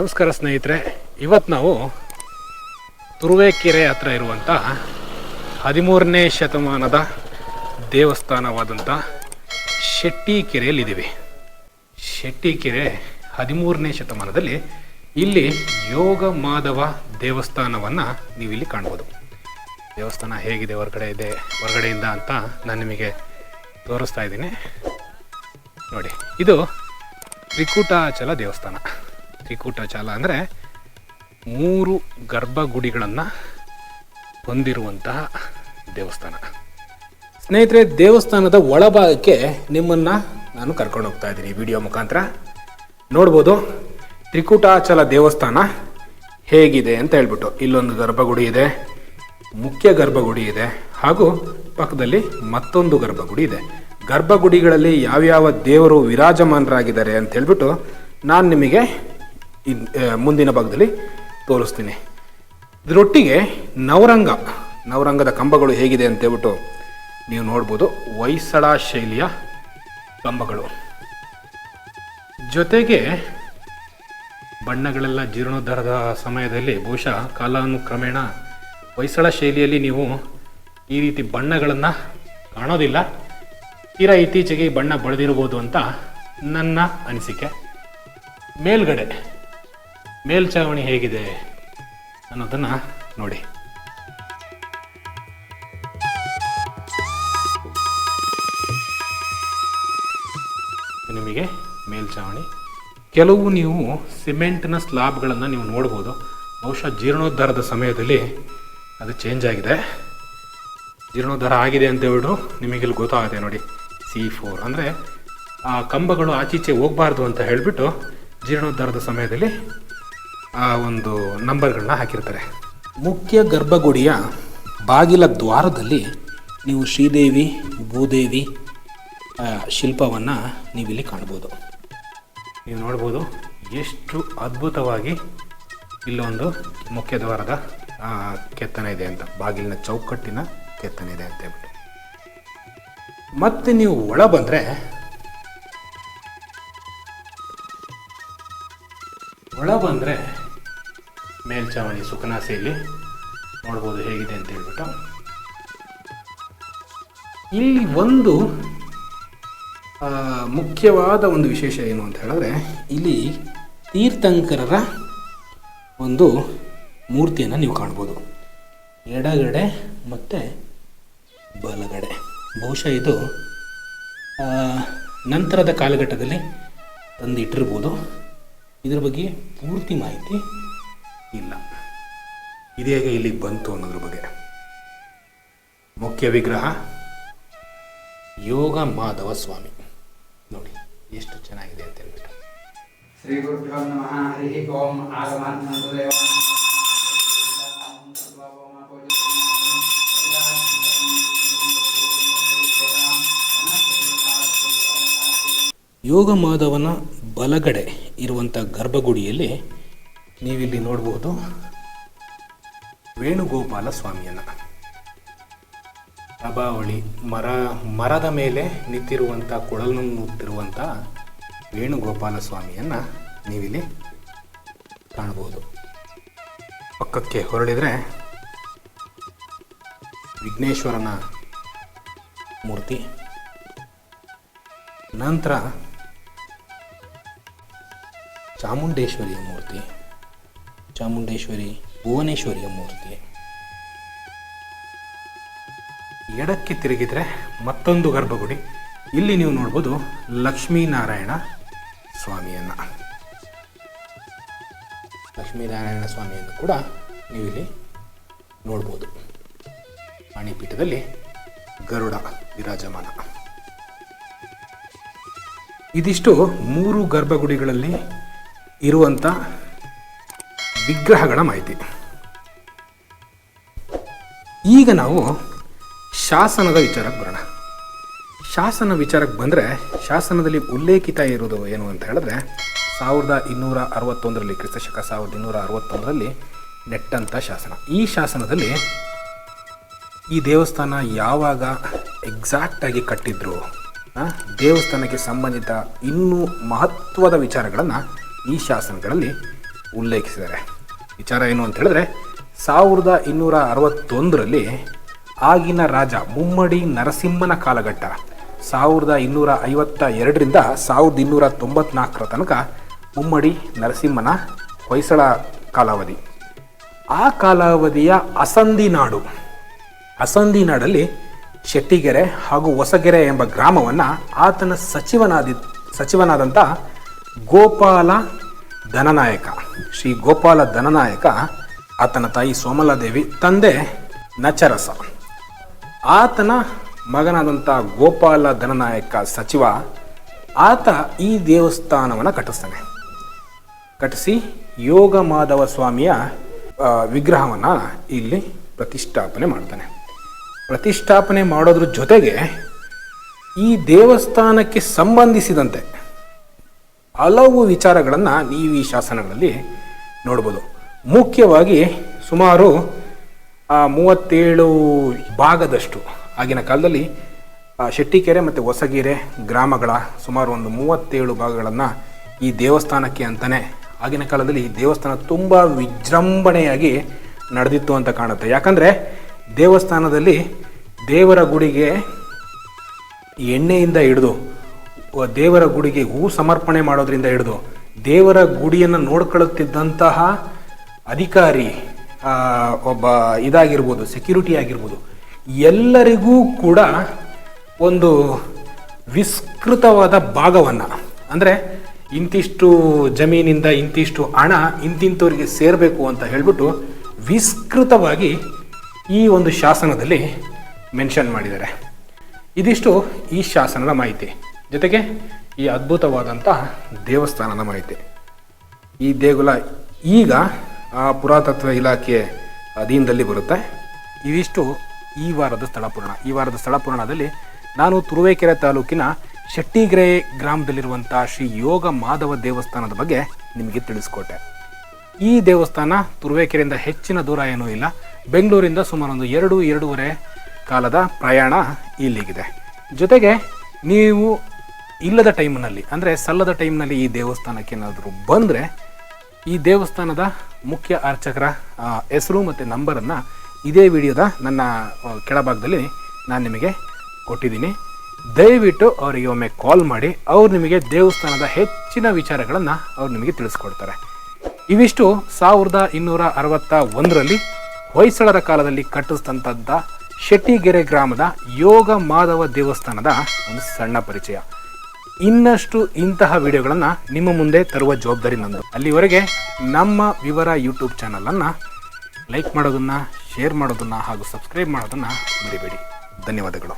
ನಮಸ್ಕಾರ ಸ್ನೇಹಿತರೆ ಇವತ್ತು ನಾವು ತುರುವೇಕೆರೆ ಹತ್ರ ಇರುವಂಥ ಹದಿಮೂರನೇ ಶತಮಾನದ ದೇವಸ್ಥಾನವಾದಂಥ ಶೆಟ್ಟಿಕೆರೆಯಲ್ಲಿದ್ದೀವಿ. ಶೆಟ್ಟಿಕೆರೆ ಹದಿಮೂರನೇ ಶತಮಾನದಲ್ಲಿ ಇಲ್ಲಿ ಯೋಗ ಮಾಧವ ದೇವಸ್ಥಾನವನ್ನು ನೀವು ಇಲ್ಲಿ ಕಾಣ್ಬೋದು. ದೇವಸ್ಥಾನ ಹೇಗಿದೆ, ಹೊರಗಡೆ ಇದೆ ಹೊರಗಡೆಯಿಂದ ಅಂತ ನಾನು ನಿಮಗೆ ತೋರಿಸ್ತಾ ಇದ್ದೀನಿ. ನೋಡಿ, ಇದು ತ್ರಿಕೂಟಾಚಲ ದೇವಸ್ಥಾನ. ತ್ರಿಕೂಟಾಚಲ ಅಂದರೆ ಮೂರು ಗರ್ಭಗುಡಿಗಳನ್ನು ಹೊಂದಿರುವಂತಹ ದೇವಸ್ಥಾನ. ಸ್ನೇಹಿತರೆ, ದೇವಸ್ಥಾನದ ಒಳಭಾಗಕ್ಕೆ ನಿಮ್ಮನ್ನು ನಾನು ಕರ್ಕೊಂಡು ಹೋಗ್ತಾ ಇದ್ದೀನಿ ವಿಡಿಯೋ ಮುಖಾಂತರ. ನೋಡ್ಬೋದು, ತ್ರಿಕೂಟಾಚಲ ದೇವಸ್ಥಾನ ಹೇಗಿದೆ ಅಂತ ಹೇಳ್ಬಿಟ್ಟು. ಇಲ್ಲೊಂದು ಗರ್ಭಗುಡಿ ಇದೆ, ಮುಖ್ಯ ಗರ್ಭಗುಡಿ ಇದೆ, ಹಾಗೂ ಪಕ್ಕದಲ್ಲಿ ಮತ್ತೊಂದು ಗರ್ಭಗುಡಿ ಇದೆ. ಗರ್ಭಗುಡಿಗಳಲ್ಲಿ ಯಾವ್ಯಾವ ದೇವರು ವಿರಾಜಮಾನರಾಗಿದ್ದಾರೆ ಅಂತ ಹೇಳ್ಬಿಟ್ಟು ನಾನು ನಿಮಗೆ ಮುಂದಿನ ಭಾಗದಲ್ಲಿ ತೋರಿಸ್ತೀನಿ. ಇದರೊಟ್ಟಿಗೆ ನವರಂಗ, ನವರಂಗದ ಕಂಬಗಳು ಹೇಗಿದೆ ಅಂತ ಹೇಳ್ಬಿಟ್ಟು ನೀವು ನೋಡ್ಬೋದು. ಹೊಯ್ಸಳ ಶೈಲಿಯ ಕಂಬಗಳು. ಜೊತೆಗೆ ಬಣ್ಣಗಳೆಲ್ಲ ಜೀರ್ಣೋದ್ಧಾರದ ಸಮಯದಲ್ಲಿ ಬಹುಶಃ ಕಾಲಾನುಕ್ರಮೇಣ ಹೊಯ್ಸಳ ಶೈಲಿಯಲ್ಲಿ ನೀವು ಈ ರೀತಿ ಬಣ್ಣಗಳನ್ನು ಕಾಣೋದಿಲ್ಲ. ತೀರಾ ಇತ್ತೀಚೆಗೆ ಬಣ್ಣ ಬಳದಿರ್ಬೋದು ಅಂತ ನನ್ನ ಅನಿಸಿಕೆ. ಮೇಲ್ಗಡೆ ಮೇಲ್ಛಾವಣಿ ಹೇಗಿದೆ ಅನ್ನೋದನ್ನು ನೋಡಿ. ನಿಮಗೆ ಮೇಲ್ಛಾವಣಿ ಕೆಲವು ನೀವು ಸಿಮೆಂಟ್ನ ಸ್ಲಾಬ್ಗಳನ್ನು ನೀವು ನೋಡ್ಬೋದು. ಬಹುಶಃ ಜೀರ್ಣೋದ್ಧಾರದ ಸಮಯದಲ್ಲಿ ಅದು ಚೇಂಜ್ ಆಗಿದೆ. ಜೀರ್ಣೋದ್ಧಾರ ಆಗಿದೆ ಅಂತ ಹೇಳಿದ್ರು ನಿಮಗೆ ಇಲ್ಲಿ ಗೊತ್ತಾಗುತ್ತೆ ನೋಡಿ. ಸಿ ಫೋರ್ ಅಂದರೆ ಆ ಕಂಬಗಳು ಆಚೀಚೆ ಹೋಗಬಾರ್ದು ಅಂತ ಹೇಳಿಬಿಟ್ಟು ಜೀರ್ಣೋದ್ಧಾರದ ಸಮಯದಲ್ಲಿ ಒಂದು ನಂಬರ್ಗಳನ್ನ ಹಾಕಿರ್ತಾರೆ. ಮುಖ್ಯ ಗರ್ಭಗುಡಿಯ ಬಾಗಿಲ ದ್ವಾರದಲ್ಲಿ ನೀವು ಶ್ರೀದೇವಿ ಭೂದೇವಿ ಶಿಲ್ಪವನ್ನು ನೀವಿಲ್ಲಿ ಕಾಣ್ಬೋದು. ನೀವು ನೋಡ್ಬೋದು ಎಷ್ಟು ಅದ್ಭುತವಾಗಿ ಇಲ್ಲೊಂದು ಮುಖ್ಯ ದ್ವಾರದ ಆ, ಕೆತ್ತನೆ ಇದೆ ಅಂತ. ಬಾಗಿಲಿನ ಚೌಕಟ್ಟಿನ ಕೆತ್ತನೆ ಇದೆ ಅಂತ ಹೇಳ್ಬಿಟ್ಟು. ಮತ್ತೆ ನೀವು ಒಳ ಬಂದರೆ ಒಳ ಬಂದರೆ ಮೇಲ್ಚಾವಣಿ ಸುಖನಾಸೆಯಲ್ಲಿ ನೋಡ್ಬೋದು ಹೇಗಿದೆ ಅಂತ ಹೇಳ್ಬಿಟ್ಟು. ಇಲ್ಲಿ ಒಂದು ಮುಖ್ಯವಾದ ಒಂದು ವಿಶೇಷ ಏನು ಅಂತ ಹೇಳಿದ್ರೆ, ಇಲ್ಲಿ ತೀರ್ಥಂಕರರ ಒಂದು ಮೂರ್ತಿಯನ್ನು ನೀವು ಕಾಣ್ಬೋದು. ಎಡಗಡೆ ಮತ್ತು ಬಲಗಡೆ. ಬಹುಶಃ ಇದು ನಂತರದ ಕಾಲಘಟ್ಟದಲ್ಲಿ ತಂದು ಇದರ ಇದ್ರ ಬಗ್ಗೆ ಪೂರ್ತಿ ಮಾಹಿತಿ ಇಲ್ಲ. ಇದು ಹೇಗೆ ಇಲ್ಲಿಗೆ ಬಂತು ಅನ್ನೋದ್ರ ಬಗ್ಗೆ. ಮುಖ್ಯ ವಿಗ್ರಹ ಯೋಗ ಮಾಧವ ಸ್ವಾಮಿ. ನೋಡಿ ಎಷ್ಟು ಚೆನ್ನಾಗಿದೆ ಅಂತ ಹೇಳ್ಬಿಟ್ಟು. ಶ್ರೀ ಗುರುಭ್ಯೋ ನಮಃ. ಹರಿ ಓಂ ಆಗಮಾನಂದ ದೇವ ಯೋಗ ಮಾಧವನ ಬಲಗಡೆ ಇರುವಂಥ ಗರ್ಭಗುಡಿಯಲ್ಲಿ ನೀವಿಲ್ಲಿ ನೋಡಬಹುದು ವೇಣುಗೋಪಾಲ ಸ್ವಾಮಿಯನ್ನು. ಪ್ರಭಾವಳಿ, ಮರ, ಮರದ ಮೇಲೆ ನಿಂತಿರುವಂಥ ಕೊಳಲನ್ನು ನೂತ್ತಿರುವಂಥ ವೇಣುಗೋಪಾಲ ಸ್ವಾಮಿಯನ್ನು ನೀವಿಲ್ಲಿ ಕಾಣಬಹುದು ಪಕ್ಕಕ್ಕೆ ಹೊರಳಿದರೆ ವಿಘ್ನೇಶ್ವರನ ಮೂರ್ತಿ. ನಂತರ ಚಾಮುಂಡೇಶ್ವರಿಯ ಮೂರ್ತಿ. ಚಾಮುಂಡೇಶ್ವರಿ, ಭುವನೇಶ್ವರಿಯ ಮೂರ್ತಿ. ಎಡಕ್ಕೆ ತಿರುಗಿದ್ರೆ ಮತ್ತೊಂದು ಗರ್ಭಗುಡಿ. ಇಲ್ಲಿ ನೀವು ನೋಡ್ಬೋದು ಲಕ್ಷ್ಮೀನಾರಾಯಣ ಸ್ವಾಮಿಯನ್ನ. ಲಕ್ಷ್ಮೀನಾರಾಯಣ ಸ್ವಾಮಿಯನ್ನು ಕೂಡ ನೀವಿಲ್ಲಿ ನೋಡ್ಬೋದು. ಪಾಣಿಪೀಠದಲ್ಲಿ ಗರುಡ ವಿರಾಜಮಾನ. ಇದಿಷ್ಟು ಮೂರು ಗರ್ಭಗುಡಿಗಳಲ್ಲಿ ಇರುವಂಥ ವಿಗ್ರಹಗಳ ಮಾಹಿತಿ. ಈಗ ನಾವು ಶಾಸನದ ವಿಚಾರಕ್ಕೆ ಬರೋಣ. ಶಾಸನ ವಿಚಾರಕ್ಕೆ ಬಂದರೆ ಶಾಸನದಲ್ಲಿ ಉಲ್ಲೇಖಿತ ಇರೋದು ಏನು ಅಂತ ಹೇಳಿದ್ರೆ ಸಾವಿರದ ಇನ್ನೂರ ಅರವತ್ತೊಂದರಲ್ಲಿ, ಕ್ರಿಸ್ತಶಕ ಸಾವಿರದ ಇನ್ನೂರ ಅರವತ್ತೊಂದರಲ್ಲಿ ನೆಟ್ಟಂಥ ಶಾಸನ. ಈ ಶಾಸನದಲ್ಲಿ ಈ ದೇವಸ್ಥಾನ ಯಾವಾಗ ಎಕ್ಸಾಕ್ಟಾಗಿ ಕಟ್ಟಿದ್ರು ದೇವಸ್ಥಾನಕ್ಕೆ ಸಂಬಂಧಿತ ಇನ್ನೂ ಮಹತ್ವದ ವಿಚಾರಗಳನ್ನು ಈ ಶಾಸನಗಳಲ್ಲಿ ಉಲ್ಲೇಖಿಸಿದ್ದಾರೆ. ವಿಚಾರ ಏನು ಅಂತ ಹೇಳಿದ್ರೆ, ಸಾವಿರದ ಇನ್ನೂರ ಅರವತ್ತೊಂದರಲ್ಲಿ ಆಗಿನ ರಾಜ ಮುಮ್ಮಡಿ ನರಸಿಂಹನ ಕಾಲಘಟ್ಟ ಸಾವಿರದ ಇನ್ನೂರ ಐವತ್ತ ಎರಡರಿಂದ ಸಾವಿರದ ಇನ್ನೂರ ತೊಂಬತ್ನಾಲ್ಕರ ತನಕ ಮುಮ್ಮಡಿ ನರಸಿಂಹನ ಹೊಯ್ಸಳ ಕಾಲಾವಧಿ. ಆ ಕಾಲಾವಧಿಯ ಅಸಂದಿ ನಾಡು ಅಸಂದಿ ನಾಡಲ್ಲಿ ಶೆಟ್ಟಿಗೆರೆ ಹಾಗೂ ಹೊಸಗೆರೆ ಎಂಬ ಗ್ರಾಮವನ್ನು ಆತನ ಸಚಿವನಾದಿ ಸಚಿವನಾದಂಥ ಗೋಪಾಲ ಧನನಾಯಕ. ಶ್ರೀ ಗೋಪಾಲ ಧನನಾಯಕ, ಆತನ ತಾಯಿ ಸೋಮಲಾದೇವಿ, ತಂದೆ ನಚರಸ. ಆತನ ಮಗನಾದಂಥ ಗೋಪಾಲ ಧನನಾಯಕ ಸಚಿವ ಆತ ಈ ದೇವಸ್ಥಾನವನ್ನು ಕಟ್ಟಿಸ್ತಾನೆ. ಕಟ್ಟಿಸಿ ಯೋಗ ಮಾಧವ ಸ್ವಾಮಿಯ ವಿಗ್ರಹವನ್ನು ಇಲ್ಲಿ ಪ್ರತಿಷ್ಠಾಪನೆ ಮಾಡ್ತಾನೆ. ಪ್ರತಿಷ್ಠಾಪನೆ ಮಾಡೋದ್ರ ಜೊತೆಗೆ ಈ ದೇವಸ್ಥಾನಕ್ಕೆ ಸಂಬಂಧಿಸಿದಂತೆ ಹಲವು ವಿಚಾರಗಳನ್ನು ನೀವು ಈ ಶಾಸನಗಳಲ್ಲಿ ನೋಡ್ಬೋದು. ಮುಖ್ಯವಾಗಿ ಸುಮಾರು ಮೂವತ್ತೇಳು ಭಾಗದಷ್ಟು ಆಗಿನ ಕಾಲದಲ್ಲಿ ಶೆಟ್ಟಿಕೆರೆ ಮತ್ತು ಹೊಸಗೆರೆ ಗ್ರಾಮಗಳ ಸುಮಾರು ಒಂದು ಮೂವತ್ತೇಳು ಭಾಗಗಳನ್ನು ಈ ದೇವಸ್ಥಾನಕ್ಕೆ ಅಂತಲೇ ಆಗಿನ ಕಾಲದಲ್ಲಿ ಈ ದೇವಸ್ಥಾನ ತುಂಬ ವಿಜೃಂಭಣೆಯಾಗಿ ನಡೆದಿತ್ತು ಅಂತ ಕಾಣುತ್ತೆ. ಯಾಕಂದರೆ ದೇವಸ್ಥಾನದಲ್ಲಿ ದೇವರ ಗುಡಿಗೆ ಎಣ್ಣೆಯಿಂದ ಹಿಡಿದು ದೇವರ ಗುಡಿಗೆ ಹೂ ಸಮರ್ಪಣೆ ಮಾಡೋದ್ರಿಂದ ಹಿಡಿದು ದೇವರ ಗುಡಿಯನ್ನು ನೋಡ್ಕೊಳ್ಳುತ್ತಿದ್ದಂತಹ ಅಧಿಕಾರಿ ಒಬ್ಬ ಇದಾಗಿರ್ಬೋದು ಸೆಕ್ಯೂರಿಟಿ ಆಗಿರ್ಬೋದು, ಎಲ್ಲರಿಗೂ ಕೂಡ ಒಂದು ವಿಸ್ತೃತವಾದ ಭಾಗವನ್ನು. ಅಂದರೆ ಇಂತಿಷ್ಟು ಜಮೀನಿಂದ ಇಂತಿಷ್ಟು ಹಣ ಇಂತಿಂಥವ್ರಿಗೆ ಸೇರಬೇಕು ಅಂತ ಹೇಳಿಬಿಟ್ಟು ವಿಸ್ತೃತವಾಗಿ ಈ ಒಂದು ಶಾಸನದಲ್ಲಿ ಮೆನ್ಷನ್ ಮಾಡಿದ್ದಾರೆ. ಇದಿಷ್ಟು ಈ ಶಾಸನದ ಮಾಹಿತಿ. ಜೊತೆಗೆ ಈ ಅದ್ಭುತವಾದಂಥ ದೇವಸ್ಥಾನದ ಮಾಹಿತಿ. ಈ ದೇಗುಲ ಈಗ ಆ ಪುರಾತತ್ವ ಇಲಾಖೆ ಅಧೀನದಲ್ಲಿ ಬರುತ್ತೆ. ಇವಿಷ್ಟು ಈ ವಾರದ ಸ್ಥಳ ಪುರಾಣ. ಈ ವಾರದ ಸ್ಥಳ ಪುರಾಣದಲ್ಲಿ ನಾನು ತುರುವೇಕೆರೆ ತಾಲೂಕಿನ ಶೆಟ್ಟಿಗೆರೆ ಗ್ರಾಮದಲ್ಲಿರುವಂಥ ಶ್ರೀ ಯೋಗ ಮಾಧವ ದೇವಸ್ಥಾನದ ಬಗ್ಗೆ ನಿಮಗೆ ತಿಳಿಸ್ಕೊಟ್ಟೆ. ಈ ದೇವಸ್ಥಾನ ತುರುವೇಕೆರೆಯಿಂದ ಹೆಚ್ಚಿನ ದೂರ ಏನೂ ಇಲ್ಲ. ಬೆಂಗಳೂರಿಂದ ಸುಮಾರು ಒಂದು ಎರಡು, ಎರಡೂವರೆ ಕಾಲದ ಪ್ರಯಾಣ ಇಲ್ಲಿಗಿದೆ. ಜೊತೆಗೆ ನೀವು ಇಲ್ಲದ ಟೈಮ್ನಲ್ಲಿ, ಅಂದರೆ ಸಲ್ಲದ ಟೈಮ್ನಲ್ಲಿ ಈ ದೇವಸ್ಥಾನಕ್ಕೆ ಏನಾದರೂ ಬಂದರೆ, ಈ ದೇವಸ್ಥಾನದ ಮುಖ್ಯ ಅರ್ಚಕರ ಹೆಸರು ಮತ್ತು ನಂಬರನ್ನು ಇದೇ ವಿಡಿಯೋದ ನನ್ನ ಕೆಳಭಾಗದಲ್ಲಿ ನಾನು ನಿಮಗೆ ಕೊಟ್ಟಿದ್ದೀನಿ. ದಯವಿಟ್ಟು ಅವರಿಗೆ ಒಮ್ಮೆ ಕಾಲ್ ಮಾಡಿ, ಅವ್ರು ನಿಮಗೆ ದೇವಸ್ಥಾನದ ಹೆಚ್ಚಿನ ವಿಚಾರಗಳನ್ನು ಅವ್ರು ನಿಮಗೆ ತಿಳಿಸ್ಕೊಡ್ತಾರೆ. ಇವಿಷ್ಟು ಸಾವಿರದ ಇನ್ನೂರ ಅರವತ್ತ ಒಂದರಲ್ಲಿ ಹೊಯ್ಸಳರ ಕಾಲದಲ್ಲಿ ಕಟ್ಟಿಸಿದಂಥದ್ದ ಶೆಟ್ಟಿಗೆರೆ ಗ್ರಾಮದ ಯೋಗ ಮಾಧವ ದೇವಸ್ಥಾನದ ಒಂದು ಸಣ್ಣ ಪರಿಚಯ. ಇನ್ನಷ್ಟು ಇಂತಹ ವಿಡಿಯೋಗಳನ್ನು ನಿಮ್ಮ ಮುಂದೆ ತರುವ ಜವಾಬ್ದಾರಿ ನಂದು. ಅಲ್ಲಿವರೆಗೆ ನಮ್ಮ ವಿವರ ಯೂಟ್ಯೂಬ್ ಚಾನಲನ್ನು ಲೈಕ್ ಮಾಡೋದನ್ನು ಶೇರ್ ಮಾಡೋದನ್ನು ಹಾಗೂ ಸಬ್ಸ್ಕ್ರೈಬ್ ಮಾಡೋದನ್ನು ಮರಿಬೇಡಿ. ಧನ್ಯವಾದಗಳು.